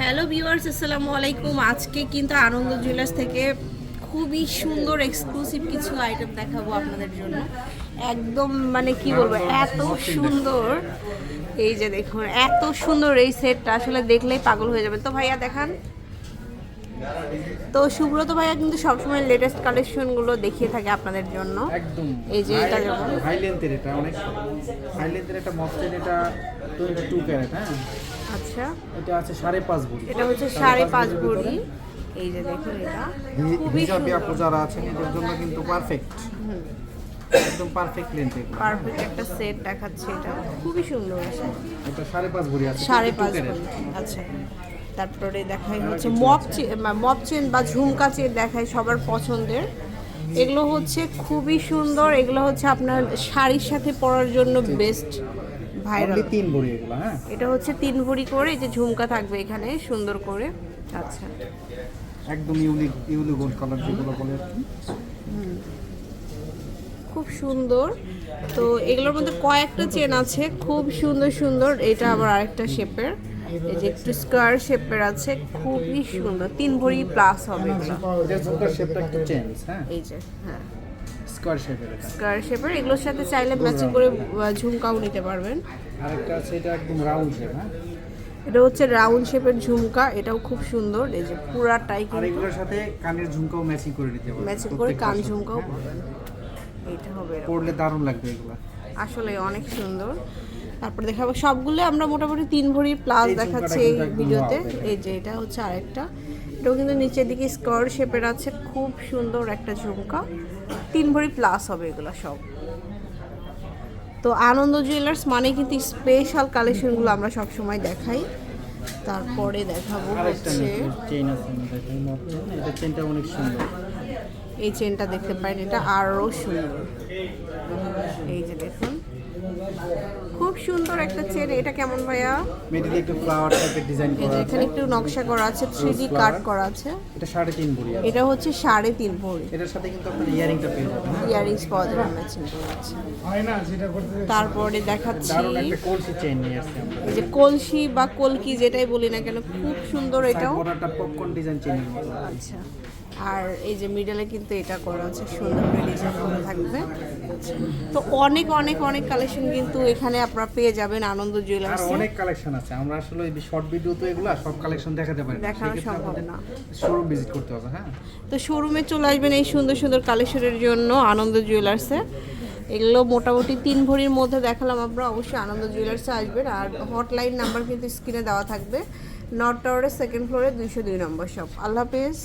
Hello viewers আসসালামু আলাইকুম। আজকে কিন্তু আনন্দ জুয়েলার্স থেকে খুবই সুন্দর এক্সক্লুসিভ কিছু আইটেম দেখাবো আপনাদের জন্য। একদম মানে কি বলব এত সুন্দর। এই যে দেখুন এত সুন্দর এই সেটটা আসলে দেখলেই পাগল হয়ে যাবে তো ভাইয়া দেখান। তো সুব্রত ভাইয়া কিন্তু সবসময় লেটেস্ট কালেকশনগুলো দেখিয়ে থাকে আপনাদের জন্য। একদম। এই যে এটা যেমন হাই লেন্থের এটা অনেক। হাই লেন্থের একটা মসলিন এটা টোয়েন্টি টু ক্যারেট হ্যাঁ? আচ্ছা। এটা আছে সাড়ে পাঁচ ভরি। এটা হচ্ছে সাড়ে পাঁচ ভরি এই যে দেখুন এটা। খুবই হিজাব। আপু যারা আছেন এদের জন্য কিন্তু পারফেক্ট একদম পারফেক্ট লেন্থ এগুলো পারফেক্ট একটা সেট দেখাচ্ছে এটা। খুবই সুন্দর আছে এটা সাড়ে পাঁচ ভরি আছে সাড়ে পাঁচ ভরি। আচ্ছা। তারপরে দেখাই হচ্ছে মপ চেন মপ চেন বা ঝুমকা চেন দেখাই সবার পছন্দের। এগুলো হচ্ছে খুবই সুন্দর। এগুলো হচ্ছে আপনার শাড়ির সাথে পরার জন্য বেস্ট ভাইরাল তিন ভরি এগুলো হ্যাঁ? এটা হচ্ছে তিন ভরি করে এই যে ঝুমকা থাকবে এখানে সুন্দর করে। আচ্ছা। একদম ইউনিক ইউনিক গোল্ড কালার যেগুলো বলে খুব সুন্দর। তো এগুলোর মধ্যে কয়েকটা চেন আছে খুব সুন্দর সুন্দর। এটা আবার আরেকটা শেপের এই যে একটু স্কোয়ার শেপের আছে খুবই সুন্দর। তিন ভরি প্লাস হবে এটা শেপটা একটু চেঞ্জ হ্যাঁ। এই যে হ্যাঁ। স্কোয়ার শেপের এটা। স্কোয়ার শেপের এগুলোর সাথে চাইলে ম্যাচিং করে ঝুমকাও নিতে পারবেন। আরেকটা আছে এটা একদম রাউন্ড শেপ হ্যাঁ? এটা হচ্ছে রাউন্ড শেপের ঝুমকা এটাও খুব সুন্দর। এই যে পুরাটাই আর কিন্তু এগুলোর সাথে কানের ঝুমকাও ম্যাচিং করে নিতে পারবেন ম্যাচিং করে কান ঝুমকাও হ্যাঁ। পাবেন এইটা হবে। পরলে দারুণ লাগবে এগুলো। আসলে অনেক সুন্দর। তারপর দেখাবো সবগুলো আমরা মোটামুটি তিন ভরি প্লাস দেখাচ্ছি এই ভিডিওতে। এই যে এটা হচ্ছে আরেকটা। এটাও কিন্তু নিচের দিকে স্কোয়ার শেপের আছে খুব সুন্দর একটা ঝুমকা। তিন ভরি প্লাস হবে এগুলো সব। তো আনন্দ জুয়েলার্স মানে কিন্তু স্পেশাল কালেকশনগুলো আমরা সব সময় দেখাই। তারপরে দেখাবো হচ্ছে এই চেনটা দেখতে পারেন এটা আরও সুন্দর। এই যে দেখুন। খুব সুন্দর একটা চেন। এটা কেমন ভাইয়া? মিডিলে একটু ফ্লাওয়ার টাইপের ডিজাইন করা আছে। এখানে একটু নকশা করা আছে থ্রি ডি কাট করা আছে। এটা সাড়ে তিন ভরি আছে। এটা হচ্ছে সাড়ে তিন ভরি। এটার সাথে কিন্তু আপনি ইয়ারিংটা পেয়ে যাবেন হ্যাঁ? ইয়ারিংস পাওয়া যাবে ম্যাচিং করে আছে। তারপরে দেখাচ্ছি। দারুণ একটা কলসি চেইন নিয়ে আসছি আমরা। এই যে কলসি বা কলকি যেটাই বলি না কেন খুব সুন্দর এটাও। বড়টা পপকর্ন ডিজাইন মতো। আচ্ছা। আর এই যে মিডলে কিন্তু এটা করা আছে সুন্দর করে ডিজাইন করা থাকবে। তো অনেক অনেক অনেক কালেকশন কিন্তু এখানে আপনারা পেয়ে যাবেন আনন্দ আর জুয়েলার্স অনেক কালেকশন আছে। আমরা আসলে ওই শর্ট ভিডিও তো এগুলা সব কালেকশন দেখাতে পারি দেখানো সম্ভব না। শোরুম ভিজিট করতে হবে হ্যাঁ? তো শোরুমে চলে আসবেন এই সুন্দর সুন্দর কালেকশনের জন্য আনন্দ জুয়েলার্সে এগুলো মোটামুটি তিন ভরির মধ্যে দেখালাম আমরা অবশ্যই আনন্দ জুয়েলার্সে আসবেন। আর হটলাইন নাম্বার কিন্তু স্ক্রিনে দেওয়া থাকবে। নর্থ টাওয়ারের সেকেন্ড ফ্লোরে দুইশো দুই নম্বর শপ আল্লাহ হাফেজ।